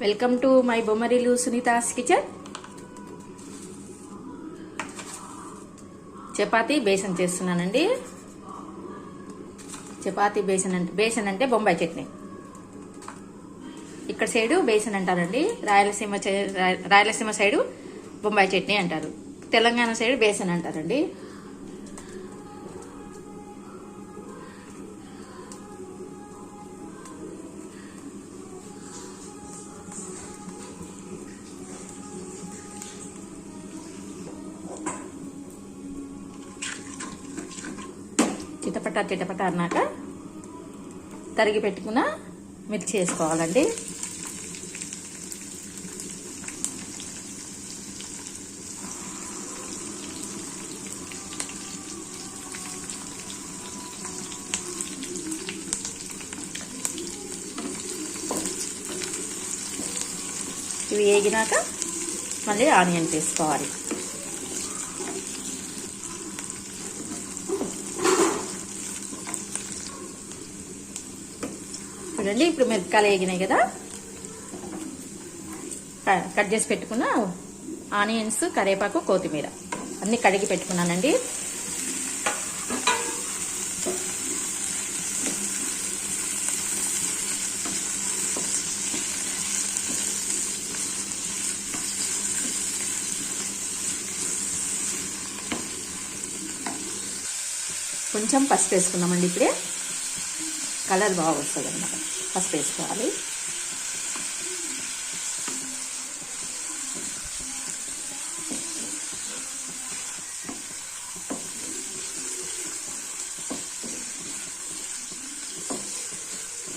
Welcome to my Bommarillu Sunitha's kitchen chapati besan చేస్తున్నానండి. చపాతీ బేసన్ అంటే బేసన్ అంటే బొంబాయి చట్నీ. ఇక్కడ సైడు బేసన్ అంటారండి. రాయలసీమ రాయలసీమ సైడు బొంబాయి చట్నీ అంటారు. తెలంగాణ సైడు బేసన్ అంటారండి. చిటపట చిటపట అన్నాక తరిగి పెట్టుకున్న మిర్చి వేసుకోవాలండి. ఇవి వేగినాక మళ్ళీ ఆనియన్ తీసుకోవాలి చూడండి ఇప్పుడు మిరపకాయలు వేగినాయి కదా. క- కట్ చేసి పెట్టుకున్న ఆనియన్స్ కరివేపాకు కొత్తిమీర. అన్ని కడిగి పెట్టుకున్నానండి. కొంచెం పసుపు వేసుకున్నామండి ఇప్పుడే. కలర్ బాగా వస్తుంది అన్నమాట పసుపు వేసుకోవాలి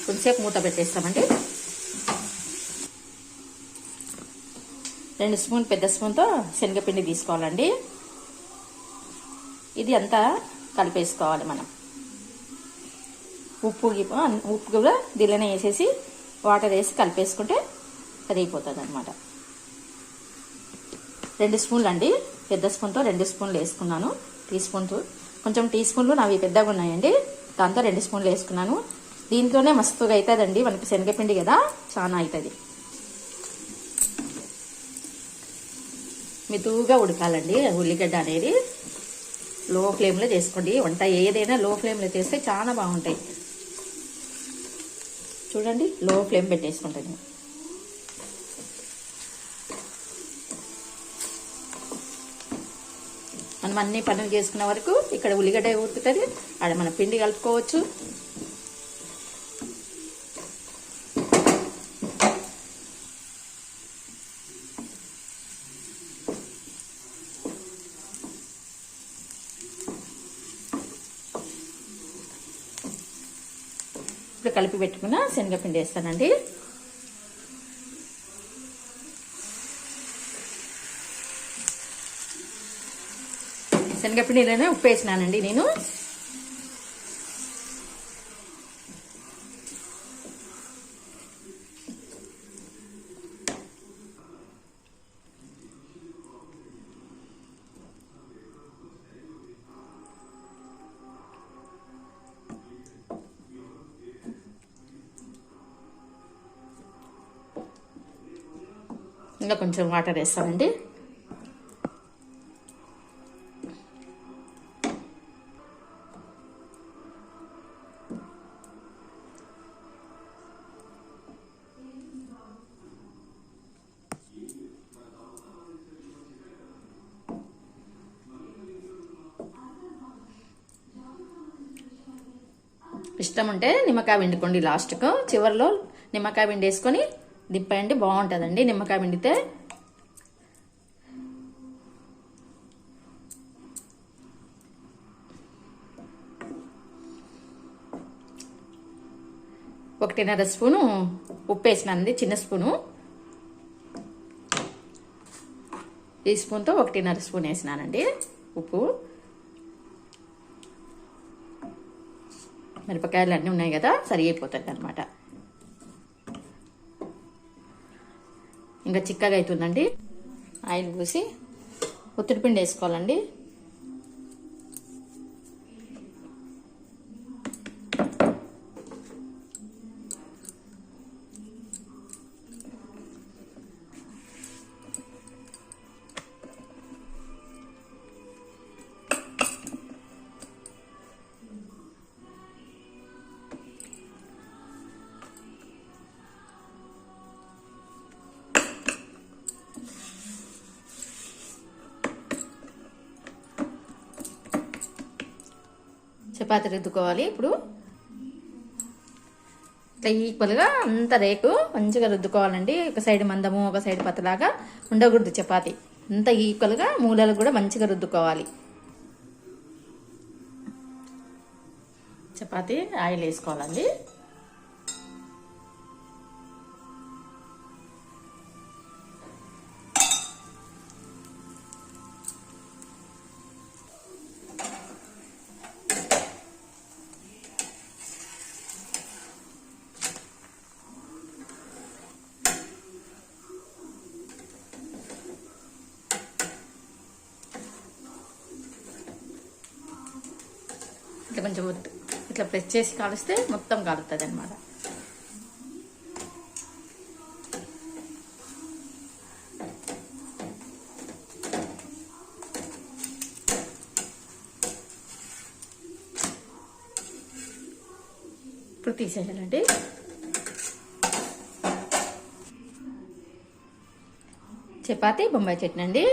కొంచెంసేపు మూత పెట్టేస్తామండి. రెండు స్పూన్ పెద్ద స్పూన్తో శనగపిండి తీసుకోవాలండి. ఇది అంతా కలిపేసుకోవాలి మనం. ఉప్పు ఉప్పు కూడా దీనిలోనే వేసేసి వాటర్ వేసి కలిపేసుకుంటే అది అనమాట రెండు స్పూన్లు అండి పెద్ద స్పూన్తో రెండు స్పూన్లు వేసుకున్నాను. టీ స్పూన్తో కొంచెం టీ స్పూన్లు నావి పెద్దగా ఉన్నాయండి. దాంతో రెండు స్పూన్లు వేసుకున్నాను. దీంట్లోనే మస్తుగా అవుతుందండి మనకి శనగపిండి కదా చాలా అవుతుంది మెదువుగా ఉడకాలండి. ఉల్లిగడ్డ అనేది లో ఫ్లేమ్లో చేసుకోండి. వంట ఏదైనా లో ఫ్లేమ్లో చేస్తే చాలా బాగుంటాయి. చూడండి లో ఫ్లేమ్ పెట్టేసుకుంటాను మనం అన్ని పనులు చేసుకునే వరకు ఇక్కడ ఉల్లిగడ్డ ఉడుకుతుంది అక్కడ మన పిండి కలుపుకోవచ్చు. ఇప్పుడు కలిపి పెట్టుకున్న శనగపిండి వేస్తానండి. శనగపిండిలోనే ఉప్పు వేసినానండి నేను. ఇంకా కొంచెం వాటర్ వేస్తానండి. ఇష్టం ఉంటే నిమ్మకాయ పిండుకోండి లాస్ట్కు. చివరిలో నిమ్మకాయ పిండి వేసుకొని దిప్పండి బాగుంటుందండి. నిమ్మకాయ పిండితే ఒకటిన్నర స్పూను ఉప్పు వేసినండి చిన్న స్పూను. ఈ స్పూన్తో ఒకటిన్నర స్పూన్ వేసినానండి ఉప్పు. మిరపకాయలు అన్నీ ఉన్నాయి కదా సరి అయిపోతుంది అనమాట ఇంకా చిక్కగా అవుతుందండి. ఆయిల్ పూసి ఒత్తిడి పిండి వేసుకోవాలండి. చపాతి రుద్దుకోవాలి. ఇప్పుడు ఇట్లా ఈక్వల్గా అంత రేకు మంచిగా రుద్దుకోవాలండి. ఒక సైడ్ మందము ఒక సైడ్ పతలాగా ఉండకూడదు చపాతి. అంత ఈక్వల్గా మూలలు కూడా మంచిగా రుద్దుకోవాలి. చపాతి ఆయిల్ వేసుకోవాలండి. ఇట్లా కొంచెం ఇట్లా ప్రెస్ చేసి కాలిస్తే మొత్తం కాలుతుంది అనమాట ఇప్పుడు తీసేయాలండి చపాతి బొంబాయి చట్నీ అండి.